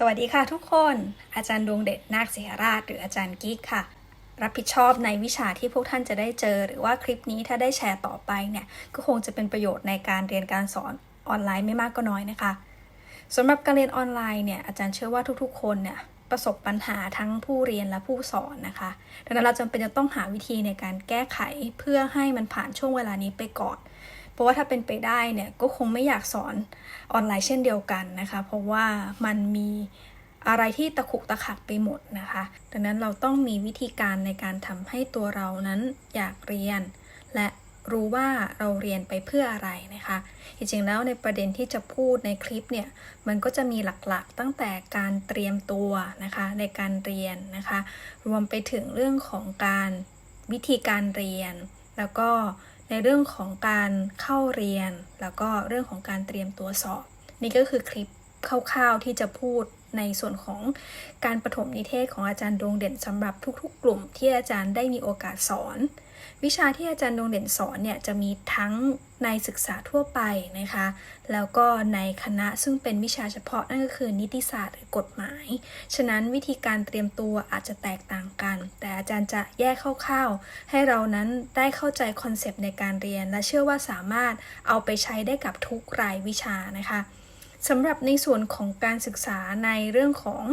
สวัสดีค่ะทุกคน อาจารย์ดวงเด็ดนาคเสียราช หรืออาจารย์กิ๊กค่ะ รับผิดชอบในวิชาที่พวกท่านจะได้เจอ หรือว่าคลิปนี้ถ้าได้แชร์ต่อไปเนี่ย ก็คงจะเป็นประโยชน์ในการเรียนการสอนออนไลน์ไม่มากก็น้อยนะคะสำหรับการเรียนออนไลน์เนี่ยอาจารย์เชื่อว่าทุกๆ คนเนี่ยประสบปัญหาทั้งผู้เรียนและผู้สอนนะคะ ดังนั้นเราจำเป็นจะต้องหาวิธีในการแก้ไขเพื่อให้มันผ่านช่วงเวลานี้ไปก่อน เพราะว่าถ้าเป็นไปได้เนี่ยก็คงไม่อยากสอนออนไลน์เช่นเดียวกันนะคะ เพราะว่ามันมีอะไรที่ตะขุกตะขักไปหมดนะคะ ดังนั้นเราต้องมีวิธีการในการทำให้ตัวเรานั้นอยากเรียน และรู้ว่าเราเรียนไปเพื่ออะไรนะคะ จริงๆแล้วในประเด็นที่จะพูดในคลิปเนี่ย มันก็จะมีหลักๆตั้งแต่การเตรียมตัวนะคะ ในการเรียนนะคะ รวมไปถึงเรื่องของการวิธีการเรียน แล้วก็ ในเรื่องของการเข้าเรียน แล้วก็เรื่องของการเตรียมตัวสอบ นี่ก็คือคลิป คร่าวๆที่จะพูดในส่วนของการประถมนิเทศของอาจารย์ดวงเด่นสำหรับทุกๆ กลุ่มที่อาจารย์ได้มีโอกาสสอน วิชาที่อาจารย์ดวงเด่นสอนเนี่ยจะมีทั้งในศึกษาทั่วไปนะคะ แล้วก็ในคณะซึ่งเป็นวิชาเฉพาะนั่นก็คือนิติศาสตร์หรือกฎหมาย ฉะนั้นวิธีการเตรียมตัวอาจจะแตกต่างกัน แต่อาจารย์จะแยกคร่าวๆ ให้เรานั้นได้เข้าใจคอนเซปต์ในการเรียน และเชื่อว่าสามารถเอาไปใช้ได้กับทุกรายวิชานะคะ สำหรับในส่วนของการศึกษาในเรื่องของ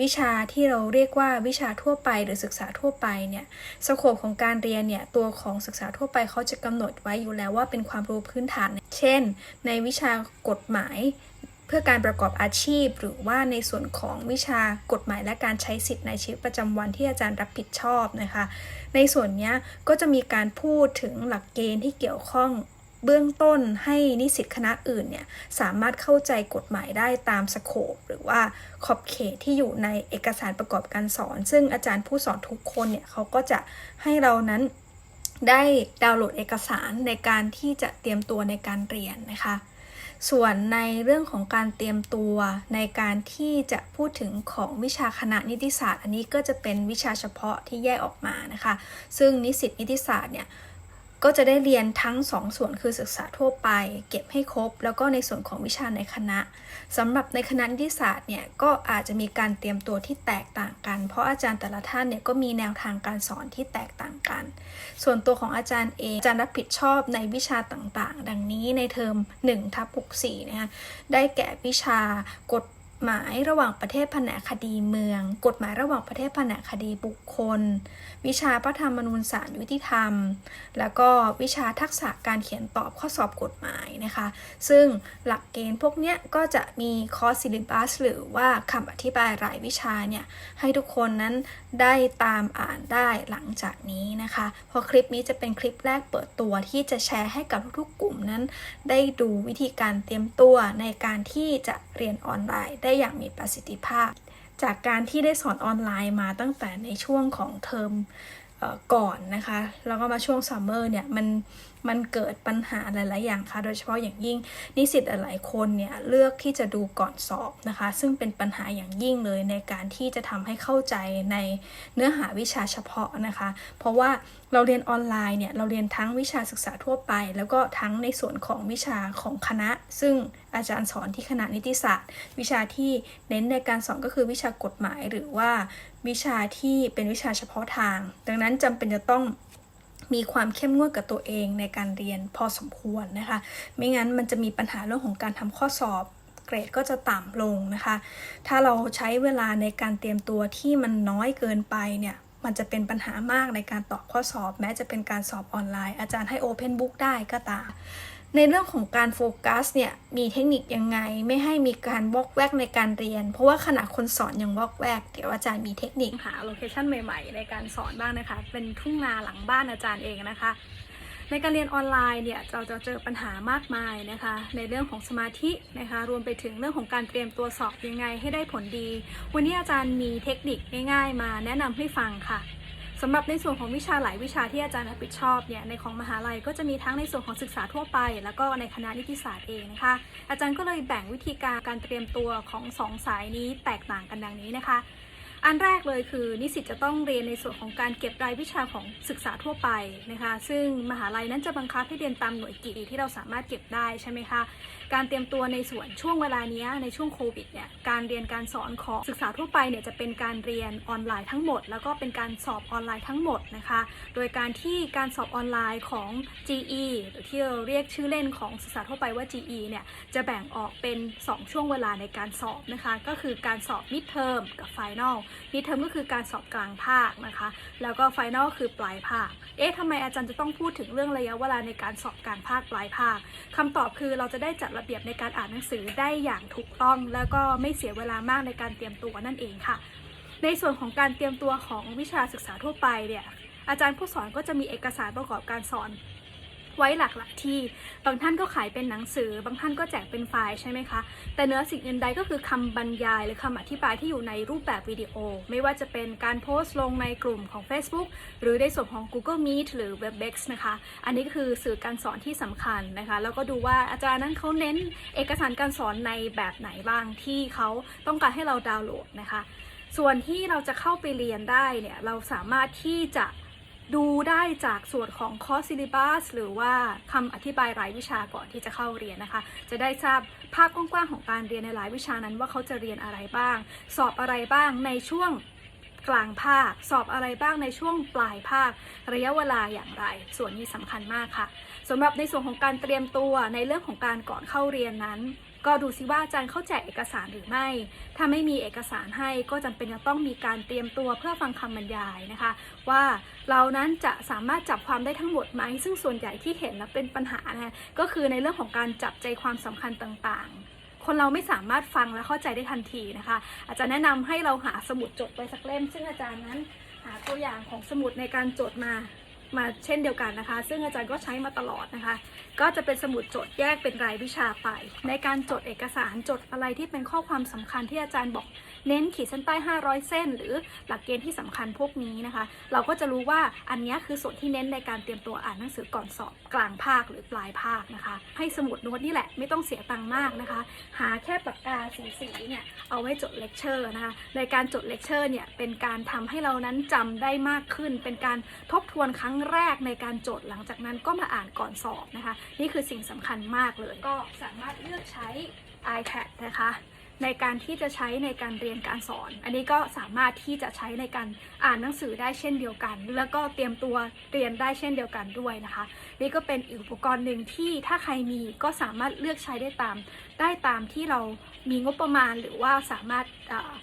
วิชาที่เราเรียกว่าวิชาทั่วไปหรือศึกษาทั่วไปเนี่ยสโคปของการเรียนเนี่ยตัวของศึกษาทั่วไปเขาจะกำหนดไว้อยู่แล้วว่าเป็นความรู้พื้นฐาน เช่น ในวิชากฎหมายเพื่อการประกอบอาชีพ หรือว่าในส่วนของวิชากฎหมายและการใช้สิทธิในชีวิตประจำวันที่อาจารย์รับผิดชอบนะคะ ในส่วนนี้ก็จะมีการพูดถึงหลักเกณฑ์ที่เกี่ยวข้อง เบื้องต้นให้นิสิตคณะอื่นเนี่ยสามารถเข้าใจกฎหมายได้ตามสโคปหรือว่าขอบเขตที่อยู่ในเอกสารประกอบการสอน ซึ่งอาจารย์ผู้สอนทุกคนเนี่ยเขาก็จะให้เรานั้นได้ดาวน์โหลดเอกสารในการที่จะเตรียมตัวในการเรียนนะคะ ส่วนในเรื่องของการเตรียมตัวในการที่จะพูดถึงของวิชาคณะนิติศาสตร์ อันนี้ก็จะเป็นวิชาเฉพาะที่แยกออกมานะคะ ซึ่งนิสิตนิติศาสตร์เนี่ย ก็จะได้เรียนทั้ง 2 ส่วนคือศึกษาทั่วไป เก็บให้ครบ แล้วก็ในส่วนของวิชาในคณะสำหรับในคณะนิติศาสตร์เนี่ยก็อาจจะมีการเตรียมตัวที่แตกต่างกัน เพราะอาจารย์แต่ละท่านเนี่ยก็มีแนวทางการสอนที่แตกต่างกัน ส่วนตัวของอาจารย์เองอาจารย์รับผิดชอบในวิชาต่างๆ ดังนี้ในเทอม1ทับ64นะคะได้แก่วิชากฎ หมายระหว่างประเทศแผนกคดีเมือง กฎหมายระหว่างประเทศแผนกคดีบุคคล วิชาพระธรรมนูญศาลยุติธรรม แล้วก็วิชาทักษะการเขียนตอบข้อสอบกฎหมายนะคะ ซึ่งหลักเกณฑ์พวกเนี้ยก็จะมีคอร์สซิลิบัสหรือว่าคำอธิบายรายวิชาเนี่ย ให้ทุกคนนั้นได้ตามอ่านได้หลังจากนี้นะคะเพราะคลิปนี้จะเป็นคลิปแรกเปิดตัวที่จะแชร์ให้กับทุกๆกลุ่มนั้น ได้ดูวิธีการเตรียมตัวในการที่จะเรียนออนไลน์ได้ได้อย่างมีประสิทธิภาพ จากการที่ได้สอนออนไลน์มาตั้งแต่ในช่วงของเทอมก่อนนะคะ แล้วก็มาช่วงซัมเมอร์เนี่ย มันมันเกิดปัญหาหลาย ๆ อย่างค่ะ โดยเฉพาะอย่างยิ่งนิสิตหลายคนเนี่ยเลือกที่จะดูก่อนสอบนะคะ ซึ่งเป็นปัญหาอย่างยิ่งเลยในการที่จะทำให้เข้าใจในเนื้อหาวิชาเฉพาะนะคะ เพราะว่าเราเรียนออนไลน์เนี่ยเราเรียนทั้งวิชาศึกษาทั่วไป แล้วก็ทั้งในส่วนของวิชาของคณะ ซึ่งอาจารย์สอนที่คณะนิติศาสตร์ วิชาที่เน้นในการสอนก็คือวิชากฎหมายหรือว่าวิชาที่เป็นวิชาเฉพาะทาง ดังนั้นจำเป็นจะต้อง มีความเข้มงวดกับตัวเองในการเรียนพอสมควรนะคะ ไม่งั้นมันจะมีปัญหาเรื่องของการทำข้อสอบเกรดก็จะต่ำลงนะคะ ถ้าเราใช้เวลาในการเตรียมตัวที่มันน้อยเกินไปเนี่ยมันจะเป็นปัญหามากในการตอบข้อสอบ แม้จะเป็นการสอบออนไลน์ อาจารย์ให้ Open Book ได้ก็ตาม ในเรื่องของการโฟกัสเนี่ยมีเทคนิคยังไง ไม่ให้มีการวอกแวกในการเรียน เพราะว่าขณะคนสอนยังวอกแวกเดี๋ยวอาจารย์มีเทคนิคหาโลเคชันใหม่ๆ ในการสอนบ้างนะคะ เป็นทุ่งนาหลังบ้านอาจารย์เองนะคะ ในการเรียนออนไลน์เนี่ยเราจะเจอปัญหามากมายนะคะ ในเรื่องของสมาธินะคะ รวมไปถึงเรื่องของการเตรียมตัวสอบยังไงให้ได้ผลดี วันนี้อาจารย์มีเทคนิคง่ายๆ มาแนะนำให้ฟังค่ะ สำหรับในส่วนของวิชาหลายวิชาที่อาจารย์รับผิดชอบเนี่ยในของมหาลัยก็จะมีทั้งในส่วนของศึกษาทั่วไป แล้วก็ในคณะนิติศาสตร์เองนะคะ อาจารย์ก็เลยแบ่งวิธีการการเตรียมตัวของสองสายนี้แตกต่างกันดังนี้นะคะ อันแรกเลยคือนิสิตจะต้องเรียนในส่วนของการเก็บรายวิชาของศึกษาทั่วไปนะคะ ซึ่งมหาลัยนั้นจะบังคับให้เรียนตามหน่วยกิจที่เราสามารถเก็บได้ใช่ไหมคะ การเตรียมตัวในส่วนช่วงเวลานี้ในช่วงโควิดเนี่ยการเรียนการสอนของศึกษาทั่วไปเนี่ยจะเป็นการเรียนออนไลน์ทั้งหมด แล้วก็เป็นการสอบออนไลน์ทั้งหมดนะคะ โดยการที่การสอบออนไลน์ของ GE หรือที่เราเรียกชื่อเล่นของศึกษาทั่วไปว่า GE เนี่ยจะแบ่งออกเป็น 2 ช่วงเวลาในการสอบนะคะ ก็คือการสอบ mid term กับ final mid term ก็คือการสอบกลางภาคนะคะ แล้วก็ final คือปลายภาค เอ๊ะทำไมอาจารย์จะต้องพูดถึงเรื่องระยะเวลาในการสอบกลางภาคปลายภาคคำตอบคือเราจะได้จัดระเบียบในการอ่านหนังสือได้อย่างถูกต้อง แล้วก็ไม่เสียเวลามากในการเตรียมตัวนั่นเองค่ะ ในส่วนของการเตรียมตัวของวิชาศึกษาทั่วไปเนี่ยอาจารย์ผู้สอนก็จะมีเอกสารประกอบการสอน ไว้หลากหลายที่ บางท่านก็ขายเป็นหนังสือ บางท่านก็แจกเป็นไฟล์ใช่ไหมคะ แต่เนื้อสิ่งอื่นใดก็คือคำบรรยาย หรือคำอธิบายที่อยู่ในรูปแบบวิดีโอ ไม่ว่าจะเป็นการโพสต์ลงในกลุ่มของ Facebook หรือในส่วนของ Google Meet หรือ Webex นะคะ อันนี้ก็คือสื่อการสอนที่สำคัญนะคะ แล้วก็ดูว่าอาจารย์นั้นเขาเน้นเอกสารการสอนในแบบไหนบ้างที่เขาต้องการให้เราดาวน์โหลดนะคะ ส่วนที่เราจะเข้าไปเรียนได้เนี่ย เราสามารถที่จะ ดูได้จากส่วนของคอร์สซิลิบัสหรือว่าคำอธิบายรายวิชาก่อนที่จะเข้าเรียนนะคะ จะได้ทราบภาพกว้างๆของการเรียนในรายวิชานั้นว่าเขาจะเรียนอะไรบ้าง สอบอะไรบ้างในช่วงกลางภาค สอบอะไรบ้างในช่วงปลายภาค ระยะเวลาอย่างไร ส่วนนี้สำคัญมากค่ะสำหรับในส่วนของการเตรียมตัวในเรื่องของการก่อนเข้าเรียนนั้น ก็ดูซิว่าอาจารย์เข้าแจกเอกสารหรือไม่ ถ้าไม่มีเอกสารให้ก็จำเป็นจะต้องมีการเตรียมตัวเพื่อฟังคำบรรยายนะคะ ว่าเรานั้นจะสามารถจับความได้ทั้งหมดไหม ซึ่งส่วนใหญ่ที่เห็นและเป็นปัญหานะก็คือในเรื่องของการจับใจความสำคัญต่างๆคนเราไม่สามารถฟังและเข้าใจได้ทันทีนะคะ อาจารย์แนะนำให้เราหาสมุดจดไว้สักเล่ม ซึ่งอาจารย์นั้นหาตัวอย่างของสมุดในการจดมา มาเช่นเดียวกันนะคะ ซึ่งอาจารย์ก็ใช้มาตลอดนะคะ ก็จะเป็นสมุดจดแยกเป็นรายวิชาไป ในการจดเอกสารจดอะไรที่เป็นข้อความสำคัญที่อาจารย์บอกเน้นขีดเส้นใต้ 500 เส้น หรือหลักเกณฑ์ที่สำคัญพวกนี้นะคะ เราก็จะรู้ว่าอันนี้คือส่วนที่เน้นในการเตรียมตัวอ่านหนังสือก่อนสอบกลางภาคหรือปลายภาคนะคะ ให้สมุดโน้ตนี่แหละไม่ต้องเสียตังค์มากนะคะ หาแค่ปากกาสีสีๆเนี่ยเอาไว้จดเลคเชอร์นะคะในการจดเลคเชอร์เนี่ยเป็นการทำให้เรานั้นจำได้มากขึ้น เป็นการทบทวนครั้งแรกในการจดหลังจากนั้นก็มาอ่านก่อนสอบนะคะ นี่คือสิ่งสำคัญมากเลย ก็สามารถเลือกใช้ iPad นะคะ ในการที่จะใช้ในการเรียนการสอน อันนี้ก็สามารถที่จะใช้ในการอ่านหนังสือได้เช่นเดียวกัน แล้วก็เตรียมตัวเรียนได้เช่นเดียวกันด้วยนะคะ นี่ก็เป็นอีกอุปกรณ์หนึ่งที่ถ้าใครมีก็สามารถเลือกใช้ได้ตาม ได้ตามที่เรามีงบประมาณหรือว่าสามารถเอ่อ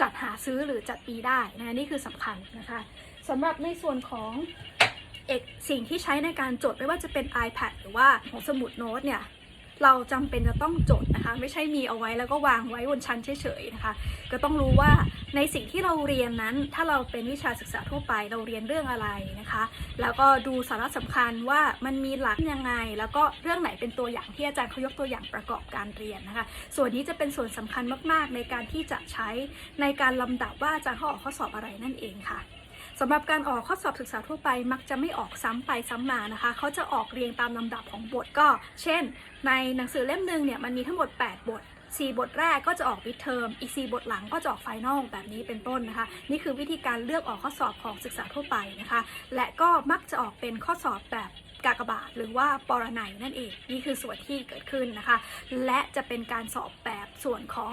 จัดหาซื้อหรือจัดปีได้นะนี่คือสำคัญนะคะสำหรับในส่วนของ เอกสิ่งที่ใช้ในการจดไม่ว่าจะเป็น iPad หรือว่าของสมุดโน้ตเนี่ยเราจำเป็นจะต้องจดนะคะ ไม่ใช่มีเอาไว้แล้วก็วางไว้บนชั้นเฉยๆนะคะ ก็ต้องรู้ว่าในสิ่งที่เราเรียนนั้น ถ้าเราเป็นวิชาศึกษาทั่วไปเราเรียนเรื่องอะไรนะคะ แล้วก็ดูสาระสำคัญว่ามันมีหลักยังไง แล้วก็เรื่องไหนเป็นตัวอย่างที่อาจารย์เขายกตัวอย่างประกอบการเรียนนะคะ ส่วนนี้จะเป็นส่วนสำคัญมากๆ ในการที่จะใช้ในการลำดับว่าอาจารย์เขาออกข้อสอบอะไรนั่นเองค่ะ สำหรับการออกข้อสอบศึกษาทั่วไปมักจะไม่ออกซ้ำไปซ้ำมานะคะ เขาจะออกเรียงตามลำดับของบทก็ เช่น ในหนังสือเล่มหนึ่งเนี่ยมันมีทั้งหมด 8 บท 4 บทแรกก็จะออกวิดเทอมอีก 4 บทหลังก็จะออกไฟนอลแบบนี้เป็นต้นนะคะ นี่คือวิธีการเลือกออกข้อสอบของศึกษาทั่วไปนะคะ และก็มักจะออกเป็นข้อสอบแบบกากบาทหรือว่าปรนัยนั่นเอง นี่คือส่วนที่เกิดขึ้นนะคะ และจะเป็นการสอบแบบส่วนของ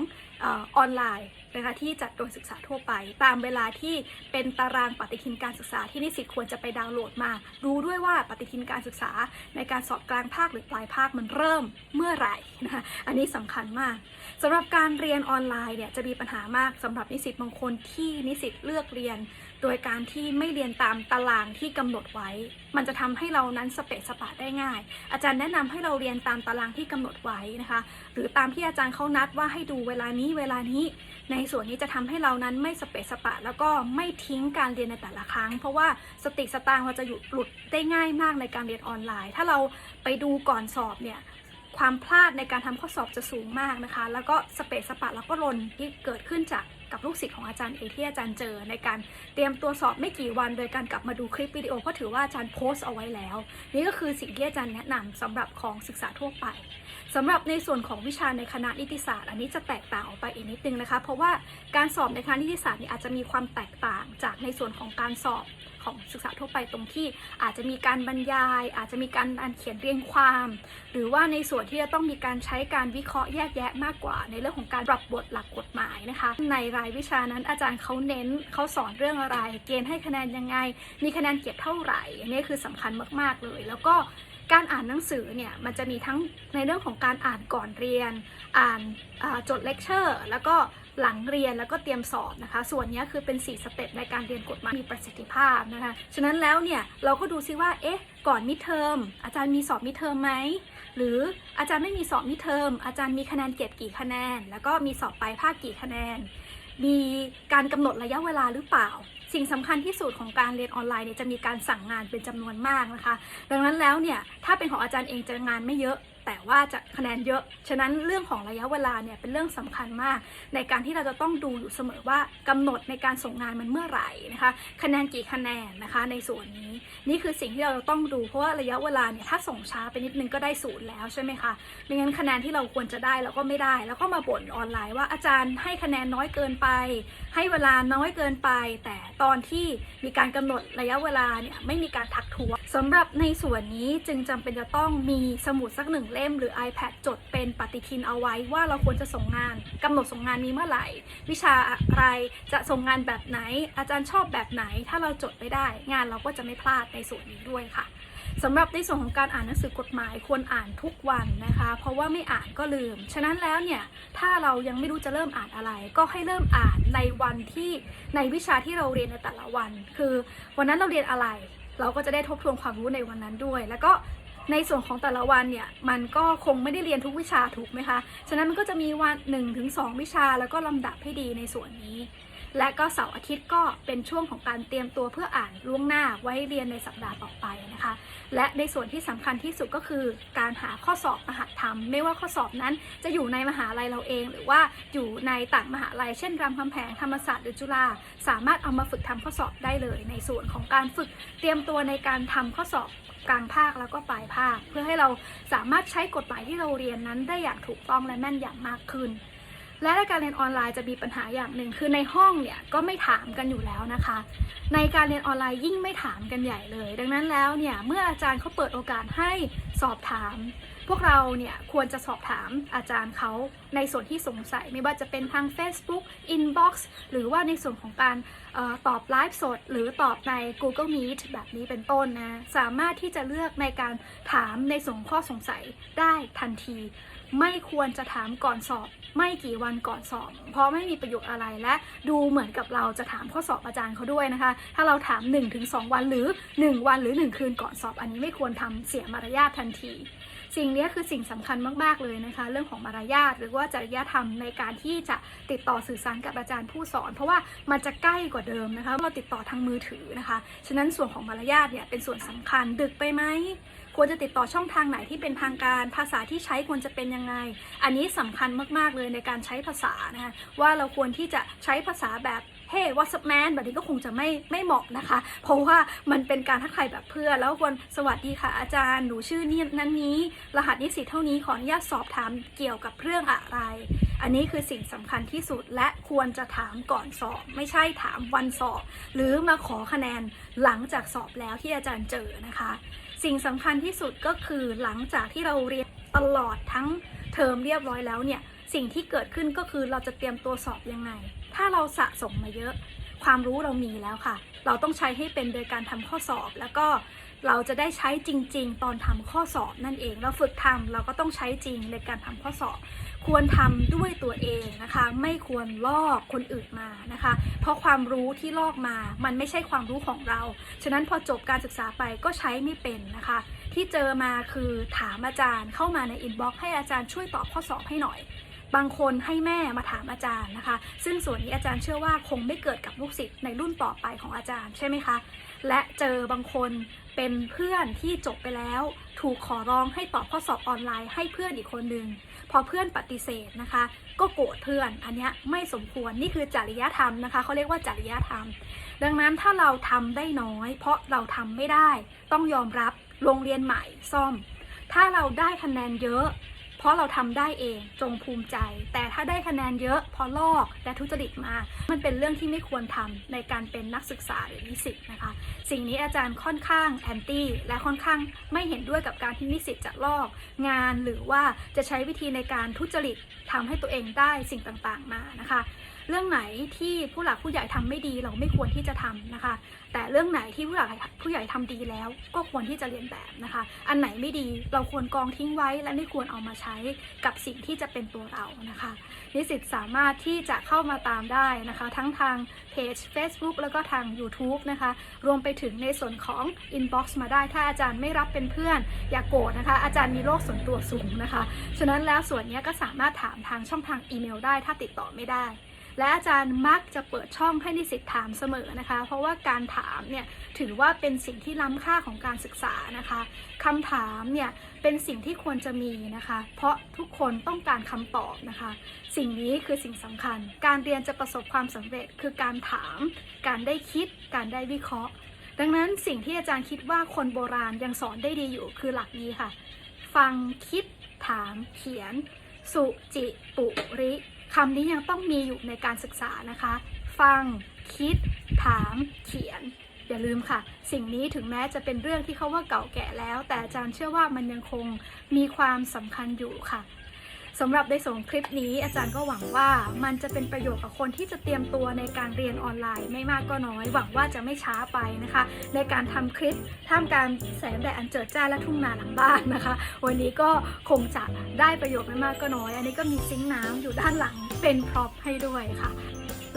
ออนไลน์นะคะที่จัดโดยศึกษาทั่วไป ตามเวลาที่เป็นตารางปฏิทินการศึกษาที่นิสิตควรจะไปดาวน์โหลดมาดูด้วยว่าปฏิทินการศึกษาในการสอบกลางภาคหรือปลายภาคมันเริ่มเมื่อไหร่นะคะอันนี้สำคัญมากสำหรับการเรียนออนไลน์เนี่ยจะมีปัญหามากสำหรับนิสิตบางคนที่นิสิตเลือกเรียน โดยการที่ไม่เรียนตามตารางที่กำหนดไว้ มันจะทำให้เรานั้นสเปะสปะได้ง่าย อาจารย์แนะนำให้เราเรียนตามตารางที่กำหนดไว้นะคะ หรือตามที่อาจารย์เขานัดว่าให้ดูเวลานี้เวลานี้ ในส่วนนี้จะทำให้เรานั้นไม่สเปะสปะ แล้วก็ไม่ทิ้งการเรียนในแต่ละครั้ง เพราะว่าสติสตางค์เราจะหยุดหลุดได้ง่ายมากในการเรียนออนไลน์ ถ้าเราไปดูก่อนสอบเนี่ยความพลาดในการทำข้อสอบจะสูงมากนะคะ แล้วก็สเปซสปะแล้วก็ลนที่เกิดขึ้นจาก กับลูกศิษย์ของอาจารย์เอที่อาจารย์เจอ ในการเตรียมตัวสอบไม่กี่วัน โดยการกลับมาดูคลิปวิดีโอเพราะถือว่าอาจารย์โพสต์เอาไว้แล้ว นี่ก็คือสิ่งที่อาจารย์แนะนำสำหรับของศึกษาทั่วไปสำหรับในส่วนของวิชาในคณะนิติศาสตร์ อันนี้จะแตกต่างออกไปอีกนิดนึงนะคะ เพราะว่าการสอบในคณะนิติศาสตร์นี่อาจจะมีความแตกต่างจากในส่วนของการสอบ ของศึกษาทั่วไปตรงที่อาจจะมีการบรรยาย อาจจะมีการอ่านเขียนเรียงความ หรือว่าในส่วนที่จะต้องมีการใช้การวิเคราะห์แยกแยะมากกว่า ในเรื่องของการปรับบทหลักกฎหมายนะคะ ในรายวิชานั้นอาจารย์เขาเน้นเขาสอนเรื่องอะไร เกณฑ์ให้คะแนนยังไง มีคะแนนเก็บเท่าไหร่อันนี้คือสำคัญมากๆเลย แล้วก็การอ่านหนังสือเนี่ยมันจะมีทั้งในเรื่องของการอ่านก่อนเรียน อ่านาจดเลคเชอร์ แล้วก็ หลังเรียนแล้วก็เตรียมสอบนะคะ ส่วนนี้คือเป็น 4 สเต็ปในการเรียนกฎหมายมีประสิทธิภาพนะคะ ฉะนั้นแล้วเนี่ยเราก็ดูซิว่า เอ๊ะ ก่อนมิดเทอมอาจารย์มีสอบมิดเทอมไหม หรืออาจารย์ไม่มีสอบมิดเทอมอาจารย์มีคะแนนเก็บกี่คะแนน แล้วก็มีสอบปลายภาคกี่คะแนน มีการกำหนดระยะเวลาหรือเปล่าสิ่งสำคัญที่สุดของการเรียนออนไลน์เนี่ยจะมีการสั่งงานเป็นจำนวนมากนะคะ ดังนั้นแล้วเนี่ยถ้าเป็นของอาจารย์เองจะงานไม่เยอะ แต่ว่าจะคะแนนเยอะ ฉะนั้นเรื่องของระยะเวลาเนี่ยเป็นเรื่องสำคัญมาก ในการที่เราจะต้องดูอยู่เสมอว่ากำหนดในการส่งงานมันเมื่อไหร่นะคะ คะแนนกี่คะแนนนะคะในส่วนนี้ นี่คือสิ่งที่เราจะต้องดูเพราะว่าระยะเวลาเนี่ยถ้าส่งช้าไปนิดนึงก็ได้ศูนย์แล้วใช่ไหมคะไม่งั้นคะแนนที่เราควรจะได้เราก็ไม่ได้ แล้วก็มาบ่นออนไลน์ว่าอาจารย์ให้คะแนนน้อยเกินไป ให้เวลาน้อยเกินไป แต่ตอนที่มีการกำหนดระยะเวลาเนี่ยไม่มีการทักท้วง สำหรับในส่วนนี้จึงจำเป็นจะต้องมีสมุดสักหนึ่งเล่มหรือ iPad จดเป็นปฏิทินเอาไว้ว่าเราควรจะส่งงานกำหนดส่งงานมีเมื่อไหร่ วิชาอะไรจะส่งงานแบบไหน อาจารย์ชอบแบบไหน ถ้าเราจดไม่ได้ งานเราก็จะไม่พลาดในส่วนนี้ด้วยค่ะสำหรับในส่วนของการอ่านหนังสือกฎหมายควรอ่านทุกวันนะคะ เพราะว่าไม่อ่านก็ลืม ฉะนั้นแล้วเนี่ยถ้าเรายังไม่รู้จะเริ่มอ่านอะไร ก็ให้เริ่มอ่านในวันที่ในวิชาที่เราเรียนในแต่ละวัน คือวันนั้นเราเรียนอะไร เราก็จะได้ทบทวนความรู้ในวันนั้นด้วย แล้วก็ในส่วนของแต่ละวันเนี่ยมันก็คงไม่ได้เรียนทุกวิชาถูกไหมคะ ฉะนั้นมันก็จะมีวัน1ถึง2วิชาแล้วก็ลำดับให้ดีในส่วนนี้ และก็เสาร์อาทิตย์ก็เป็นช่วงของการเตรียมตัวเพื่ออ่านล่วงหน้าไว้เรียนในสัปดาห์ต่อไปนะคะ และในส่วนที่สำคัญที่สุดก็คือการหาข้อสอบมหาธรรม ไม่ว่าข้อสอบนั้นจะอยู่ในมหาลัยเราเอง หรือว่าอยู่ในต่างมหาลัย เช่นรามคำแหงธรรมศาสตร์หรือจุฬาสามารถเอามาฝึกทำข้อสอบได้เลย ในส่วนของการฝึกเตรียมตัวในการทำข้อสอบกลางภาคแล้วก็ปลายภาค เพื่อให้เราสามารถใช้กฎหมายที่เราเรียนนั้นได้อย่างถูกต้องและแม่นยำมากขึ้น และในการเรียนออนไลน์จะมีปัญหาอย่างหนึ่งคือในห้องเนี่ยก็ไม่ถามกันอยู่แล้วนะคะ ในการเรียนออนไลน์ยิ่งไม่ถามกันใหญ่เลย ดังนั้นแล้วเนี่ยเมื่ออาจารย์เขาเปิดโอกาสให้สอบถาม พวกเราเนี่ยควรจะสอบถามอาจารย์เขาในส่วนที่สงสัยไม่ว่าจะเป็นทาง Facebook Inbox หรือว่าในส่วนของการออตอบไลฟ์สด หรือตอบใน Google Meet แบบนี้เป็นต้นนะสามารถที่จะเลือกในการถามในส่วนของข้อสงสัยได้ทันที ไม่ควรจะถามก่อนสอบ ไม่กี่วันก่อนสอบ เพราะไม่มีประโยชน์อะไรและดูเหมือนกับเราจะถามข้อสอบอาจารย์เขาด้วยนะคะ ถ้าเราถาม 1-2 วันหรือ 1 วันหรือ 1 คืนก่อนสอบอันนี้ไม่ควรทำเสียมารยาททันที สิ่งนี้คือสิ่งสำคัญมาก ๆ เลยนะคะ เรื่องของมารยาทหรือว่าจริยธรรมในการที่จะติดต่อสื่อสารกับอาจารย์ผู้สอน เพราะว่ามันจะใกล้กว่าเดิมนะคะเราติดต่อทางมือถือนะคะ ฉะนั้นส่วนของมารยาทเนี่ยเป็นส่วนสำคัญดึกไปไหม ควรจะติดต่อช่องทางไหนที่เป็นทางการ ภาษาที่ใช้ควรจะเป็นยังไง อันนี้สำคัญมากๆเลยในการใช้ภาษานะคะว่าเราควรที่จะใช้ภาษาแบบเฮ้วัตแมนแบบนี้ก็คงจะไม่ไม่เหมาะนะคะ เพราะว่ามันเป็นการทักทายแบบเพื่อนแล้วควรสวัสดีค่ะอาจารย์ หนูชื่อนี่นั้นนี้ รหัสนิสิตเท่านี้ขออนุญาตสอบถามเกี่ยวกับเรื่องอะไร อันนี้คือสิ่งสำคัญที่สุดและควรจะถามก่อนสอบ ไม่ใช่ถามวันสอบ หรือมาขอคะแนนหลังจากสอบแล้วที่อาจารย์เจอนะคะ สิ่งสำคัญที่สุดก็คือหลังจากที่เราเรียนตลอดทั้งเทอมเรียบร้อยแล้วเนี่ยสิ่งที่เกิดขึ้นก็คือเราจะเตรียมตัวสอบยังไง ถ้าเราสะสมมาเยอะ ความรู้เรามีแล้วค่ะ เราต้องใช้ให้เป็นโดยการทำข้อสอบ แล้วก็เราจะได้ใช้จริง ๆ ตอนทำข้อสอบนั่นเอง เราฝึกทำเราก็ต้องใช้จริงในการทำข้อสอบ ควรทำด้วยตัวเองนะคะ ไม่ควรลอกคนอื่นมานะคะ เพราะความรู้ที่ลอกมามันไม่ใช่ความรู้ของเรา ฉะนั้นพอจบการศึกษาไปก็ใช้ไม่เป็นนะคะ ที่เจอมาคือถามอาจารย์เข้ามาในอินบ็อกซ์ให้อาจารย์ช่วยตอบข้อสอบให้หน่อยบางคนให้แม่มาถามอาจารย์นะคะ ซึ่งส่วนนี้อาจารย์เชื่อว่าคงไม่เกิดกับลูกศิษย์ในรุ่นต่อไปของอาจารย์ใช่ไหมคะ และเจอบางคนเป็นเพื่อนที่จบไปแล้ว ถูกขอร้องให้ตอบข้อสอบออนไลน์ให้เพื่อนอีกคนนึง พอเพื่อนปฏิเสธนะคะ ก็โกรธเพื่อนอันนี้ไม่สมควรนี่คือจริยธรรมนะคะเขาเรียกว่าจริยธรรม ดังนั้นถ้าเราทำได้น้อย เพราะเราทำไม่ได้ ต้องยอมรับโรงเรียนใหม่ซ่อม ถ้าเราได้คะแนนเยอะ เพราะเราทำได้เองจงภูมิใจ แต่ถ้าได้คะแนนเยอะพอลอกและทุจริตมา มันเป็นเรื่องที่ไม่ควรทำในการเป็นนักศึกษาหรือนิสิตนะคะ สิ่งนี้อาจารย์ค่อนข้างแอนตี้และค่อนข้างไม่เห็นด้วยกับการที่นิสิตจะลอกงานหรือว่าจะใช้วิธีในการทุจริตทำให้ตัวเองได้สิ่งต่างๆมานะคะ เรื่องไหนที่ผู้หลักผู้ใหญ่ทำไม่ดีเราไม่ควรที่จะทำนะคะ แต่เรื่องไหนที่ผู้หลักผู้ใหญ่ทำดีแล้ว ก็ควรที่จะเรียนแบบนะคะ อันไหนไม่ดีเราควรกองทิ้งไว้ และไม่ควรเอามาใช้กับสิ่งที่จะเป็นตัวเรานะคะนิสิตสามารถที่จะเข้ามาตามได้นะคะ ทั้งทางเพจ Facebook แล้วก็ทาง YouTube นะคะ รวมไปถึงในส่วนของ Inbox มาได้ถ้าอาจารย์ไม่รับเป็นเพื่อน อย่ากโกรธนะคะ อาจารย์มีโรคส่วนตัวสูงนะคะ ฉะนั้นแล้วส่วนนี้ก็สามารถถามทางช่องทางอีเมลได้ถ้าติดต่อไม่ได้ และอาจารย์มักจะเปิดช่องให้นิสิตถามเสมอนะคะ เพราะว่าการถามเนี่ยถือว่าเป็นสิ่งที่ล้ำค่าของการศึกษานะคะคำถามเนี่ยเป็นสิ่งที่ควรจะมีนะคะ เพราะทุกคนต้องการคำตอบนะคะ สิ่งนี้คือสิ่งสำคัญ การเรียนจะประสบความสำเร็จคือการถาม การได้คิด การได้วิเคราะห์ ดังนั้นสิ่งที่อาจารย์คิดว่าคนโบราณยังสอนได้ดีอยู่คือหลักนี้ค่ะ ฟังคิด ถาม เขียน สุจิปุริ คำนี้ยังต้องมีอยู่ในการศึกษานะคะ ฟัง คิด ถาม เขียน อย่าลืมค่ะ สิ่งนี้ถึงแม้จะเป็นเรื่องที่เขาว่าเก่าแก่แล้ว แต่อาจารย์เชื่อว่ามันยังคงมีความสำคัญอยู่ค่ะ สำหรับในส่วนคลิปนี้อาจารย์ก็หวังว่ามันจะเป็นประโยชน์กับคนที่จะเตรียมตัวในการเรียนออนไลน์ไม่มากก็น้อย หวังว่าจะไม่ช้าไปนะคะ ในการทำคลิปท่ามกลางแสงแดดอันเจิดจ้าและทุ่งนาหลังบ้านนะคะ วันนี้ก็คงจะได้ประโยชน์ไม่มากก็น้อย อันนี้ก็มีซิงค์น้ำอยู่ด้านหลังเป็นพร็อพให้ด้วยค่ะ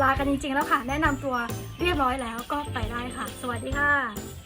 ลากันจริงๆแล้วค่ะ แนะนำตัวเรียบร้อยแล้วก็ไปได้ค่ะ สวัสดีค่ะ